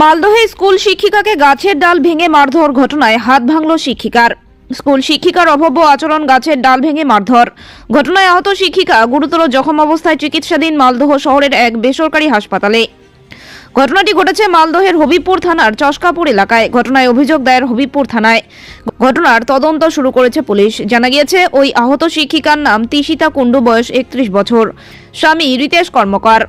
মালদহে school শিক্ষিকাকে গাছের ডাল ভেঙে মারধর ঘটনায় হাত ভাঙল শিক্ষিকার। স্কুল শিক্ষিকার অভব্য আচরণ গাছের ডাল ভেঙে মারধর। ঘটনায় আহত শিক্ষিকা গুরুতর জখম অবস্থায় চিকিৎসাধীন মালদহ শহরের এক বেসরকারি হাসপাতালে। ঘটনাটি ঘটেছে মালদহের হবিবপুর থানার চশকাপুর এলাকায়। ঘটনায় অভিযোগ দায়ের হবিবপুর থানায়। ঘটনার তদন্ত শুরু করেছে পুলিশ। জানা গিয়েছে, ওই আহত শিক্ষিকার নাম তিশিতা কুণ্ডু, বয়স একত্রিশ বছর। স্বামী রিতেশ কর্মকার।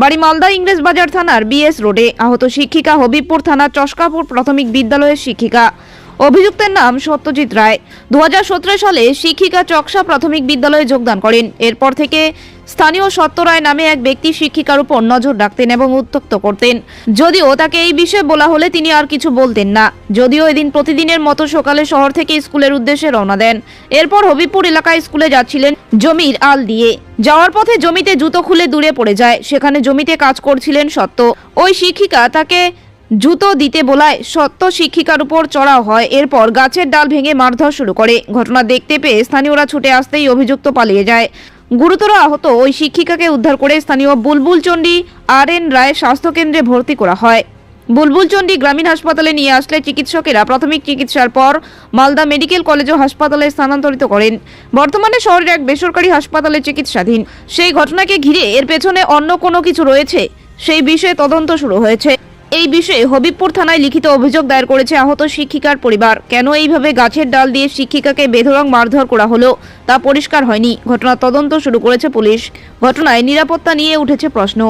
বাড়ি মালদা ইংরেজ বাজার থানার বিএস রোডে আহত শিক্ষিকা হবিবপুর থানার চশকাপুর প্রাথমিক বিদ্যালয়ের শিক্ষিকা। অভিযুক্তের নাম সত্যজিৎ রায়। দু হাজার সতেরো সালে শিক্ষিকা চকসা প্রাথমিক বিদ্যালয়ে যোগদান করেন। এরপর থেকে স্থানীয় সত্য রায় নামে এক ব্যক্তি শিক্ষিকার উপর নজর রাখতেন এবং উত্তক্ত করতেন। যদিও তাকে এই বিষয়ে বলা হলে তিনি আর কিছু বলতেন না। যদিও এদিন প্রতিদিনের মতো সকালে শহর থেকে স্কুলের উদ্দেশ্যে রওনা দেন। এরপর হবিপুর এলাকায় স্কুলে যাচ্ছিলেন জমির আল দিয়ে। যাওয়ার পথে জমিতে জুতো খুলে দূরে পড়ে যায়। সেখানে জমিতে কাজ করছিলেন সত্য। ওই শিক্ষিকা তাকে জুতো দিতে বলায় সত্য শিক্ষিকার উপর চড়াও হয়। এরপর গাছের ডাল ভেঙে মারধর শুরু করে। ঘটনা দেখতে পেয়ে স্থানীয়রা ছুটে আসতেই অভিযুক্ত পালিয়ে যায়। গুরুতর আহত ওই শিক্ষিকাকে উদ্ধার করে স্থানীয় বুলবুলচণ্ডী আর এন রায় স্বাস্থ্যকেন্দ্রে ভর্তি করা হয়। বুলবুলচণ্ডী গ্রামীণ হাসপাতালে নিয়ে আসলে চিকিৎসকেরা প্রাথমিক চিকিৎসার পর মালদা মেডিকেল কলেজ ও হাসপাতালে স্থানান্তরিত করেন। বর্তমানে শহরের এক বেসরকারি হাসপাতালে চিকিৎসাধীন। সেই ঘটনাকে ঘিরে এর পেছনে অন্য কোনো কিছু রয়েছে? সেই বিষয়ে তদন্ত শুরু হয়েছে। এই বিষয়ে হবিবপুর থানায় লিখিত অভিযোগ দায়ের করেছে আহত শিক্ষিকার পরিবার। কেন এইভাবে গাছের ডাল দিয়ে শিক্ষিকাকে বেধরং মারধর করা হলো তা পরিষ্কার হয়নি। ঘটনা তদন্ত শুরু করেছে পুলিশ। ঘটনায় নিরাপত্তা নিয়ে উঠেছে প্রশ্ন।